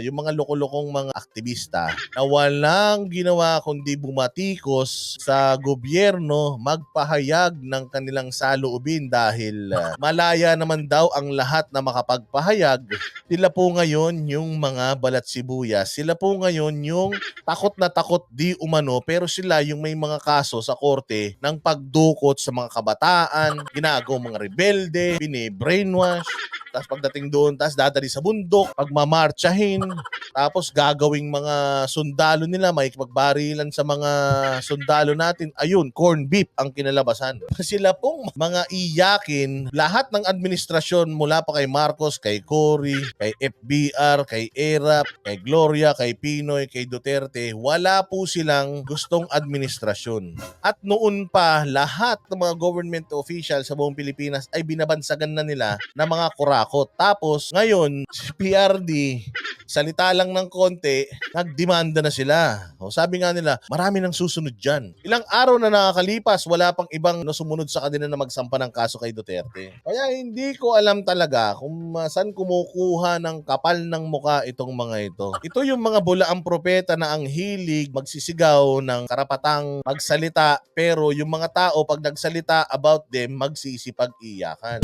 yung mga lokolokong mga aktivista na walang ginawa kundi bumatikos sa gobyerno magpahayag ng kanilang saloobin dahil ah, malaya naman daw ang lahat na makapagpahayag. Sila po ngayon yung mga balat sibuyas. Sila po ngayon yung takot na takot di umano pero sila yung may mga kaso sa korte ng pagdukot sa mga kabataan, ginagawa mga rebelde, bine-brainwash, tapos pagdating doon, tapos dadali sa bundok, pagmamarchahin, tapos gagawing mga sundalo nila, may pagbarilan sa mga sundalo natin. Ayun, corn beef ang kinalabasan. Sila pong mga iyakin, lahat ng administrasyon mula pa kay Marcos, kay Cory, kay FBR, kay ERAP, kay Gloria, kay Pinoy, kay Duterte, wala po silang gustong administrasyon. At noon pa, lahat ng mga government official sa buong Pilipinas ay binabansagan na nila na mga kurakot. Tapos, ngayon, si PRD, salita lang ng konti, nagdemanda na sila. O, sabi nga nila, marami nang susunod dyan. Ilang araw na nakakalipas, wala pang ibang na sumunod sa kanila na magsampa ng kaso kay Duterte. Kaya hindi ko alam talaga kung uh, saan kumukuha ng kapal ng muka itong mga ito. Ito yung mga bulaang propeta na ang hilig magsisigaw ng karapatang magsalita pero yung mga tao pag nagsalita about them magsisipag-iyakan.